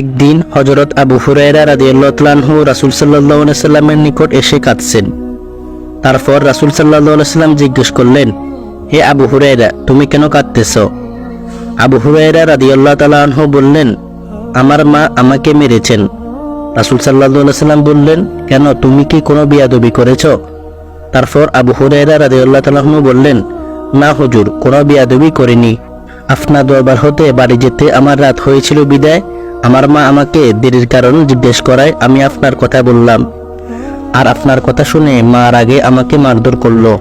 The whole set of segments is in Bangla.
একদিন হজরত আবু হুরায়রা রাদিয়াল্লাহু রাসূল আলাইহি সাল্লামের নিকট এসে কাঁদছেন। তারপর রাসুল আলাইহি সাল্লাম জিজ্ঞেস করলেন, হে আবু হুরায়রা, তুমি কেন কাঁদতেছ? আবু হুরায়রা রাদিয়াল্লাহু তাআলা আনহু বললেন, আমার মা আমাকে মেরেছেন। রাসূল আলাইহি সাল্লাম বললেন, কেন, তুমি কি কোনো বিয়াদবি করেছ? তারপর আবু হুরায়রা রাদিয়াল্লাহু তাআলা আনহু বললেন, না হুজুর, কোনো বিয়াদবি করিনি। আপনার দরবার হতে বাড়ি যেতে আমার রাত হয়েছিল বিদায় আমার মা আমাকে দেরির কারণ জিজ্ঞেস করায়, আমি আপনার কথা বললাম। আর আপনার কথা শুনে মার আগে আমাকে মারধর করল।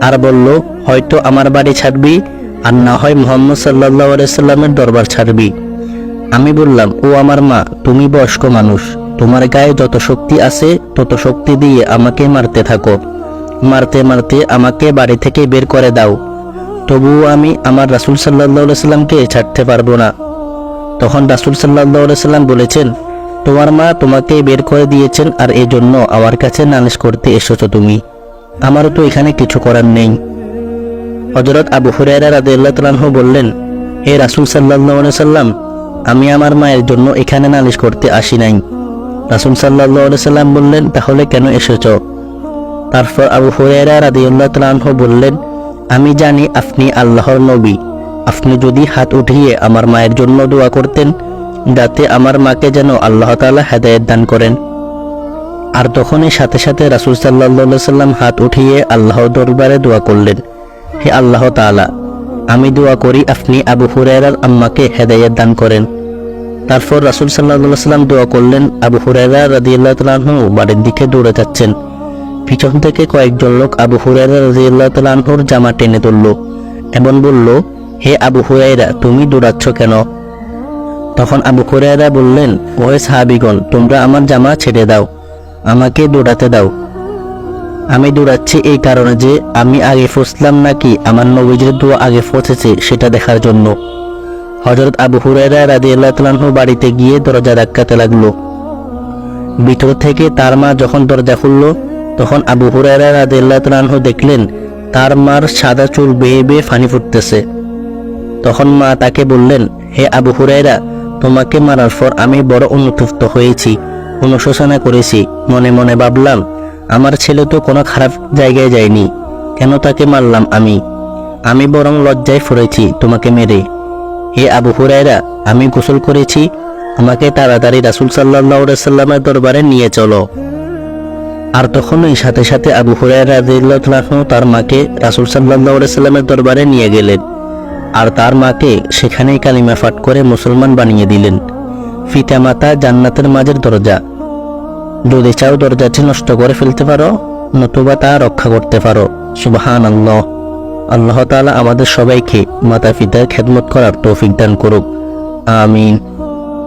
আর বলল, হয়তো আমার বাড়ি ছাড়বি, আর না হয় মোহাম্মদ সাল্লাহ সাল্লামের দরবার ছাড়বি। আমি বললাম, ও আমার মা, তুমি বয়স্ক মানুষ। তোমার গায়ে যত শক্তি আছে, তত শক্তি দিয়ে আমাকে মারতে থাকো। মারতে মারতে আমাকে বাড়ি থেকে বের করে দাও। তবুও আমি আমার রাসুল সাল্লাহ সাল্লামকে ছাড়তে পারব না। তখন রাসুল সাল্লাহ সাল্লাম বলেছেন, তোমার মা তোমাকে বের করে দিয়েছেন আর এই জন্য আমার কাছে নালিশ করতে এসেছ তুমি। আমারও তো এখানে কিছু করার নেই। হজরত আবু হুরায়রা রাদিয়াল্লাহু তাআলা বললেন, হে রাসূল আলাইহি সাল্লাম আমি আমার মায়ের জন্য এখানে নালিশ করতে আসি নাই। রাসূল আলাইহি সাল্লাম বললেন, তাহলে কেন এসেছ? তারপর আবু হুরায়রা রাদিয়াল্লাহু তাআলা আনহু বললেন, আমি জানি আপনি আল্লাহর নবী। আপনি যদি হাত উঠিয়ে আমার মায়ের জন্য দোয়া করতেন, যাতে আমার মাকে যেন আল্লাহ তাআলা হেদায়েত দান করেন। আর তখনই সাথে সাথে রাসূল সাল্লাল্লাহু সাল্লাম হাত উঠিয়ে আল্লাহ দরবারে দোয়া করলেন, হে আল্লাহ তাআলা, আমি দোয়া করি আপনি আবু হুরায়রার আম্মাকে হেদায়েত দান করেন। তারপর রাসূল সাল্লাল্লাহু সাল্লাম দোয়া করলেন, আবু হুরায়রা রাদিয়াল্লাহু তাআলা আনহু বাড়ির দিকে দৌড়ে যাচ্ছেন। পিছন থেকে কয়েকজন লোক আবু হুরায়রা রাদিয়াল্লাহু তাআলা আনহুর জামা টেনে ধরল এবং বলল হে আবু হুরায়রা, তুমি দৌড়াচ্ছ কেন? তখন আবু হুরায়রা বললেন, ওহে সাহাবীগণ, তোমরা আমার জামা ছেড়ে দাও, আমাকে দৌড়াতে দাও। আমি দৌড়াচ্ছি এই কারণে যে আমি আগে ফসলাম নাকি আমার নবীজের দোয়া আগে ফসেছে সেটা দেখার জন্য। হজরত আবু রাদিয়াল্লাহু তাআলা আনহু বাড়িতে গিয়ে দরজা ধাক্কাতে লাগল। ভিতর থেকে তার মা যখন দরজা খুলল, তখন আবু রাদিয়াল্লাহু তাআলা আনহু দেখলেন, তার মার সাদা চুল বেয়ে বেয়ে ফানি ফুটতেছে। তখন মা তাকে বললেন, হে আবু হুরায়রা, তোমাকে মারার পর আমি বড় অনুতপ্ত হয়েছি, অনুশোচনা করেছি, মনে মনে ভাবলাম, আমার ছেলে তো কোনো খারাপ জায়গায় যায়নি, কেন তাকে মারলাম আমি? আমি বরং লজ্জায় পড়েছি তোমাকে মেরে। হে আবু হুরায়রা, আমি গোসল করেছি, আমাকে তাড়াতাড়ি রাসুল সাল্লাহ সাল্লামের দরবারে নিয়ে চলো। আর তখনই সাথে সাথে আবু রাদিয়াল্লাহু তার মাকে রাসুল সাল্লাহ সাল্লামের দরবারে নিয়ে গেলেন। আর তার মাকে সেখানেই কালিমা ফাট করে মুসলমান বানিয়ে দিলেন। পিতামাতা জান্নাতের মাঝের দরজা। যদি চাও দরজাটি নষ্ট করে ফেলতে পারো, নতুবা তা রক্ষা করতে পারো। সুবাহান আল্লাহ আল্লাহ তালা আমাদের সবাইকে মাতা পিতার খেদমত করার তৌফিক দান করুক। আমিন।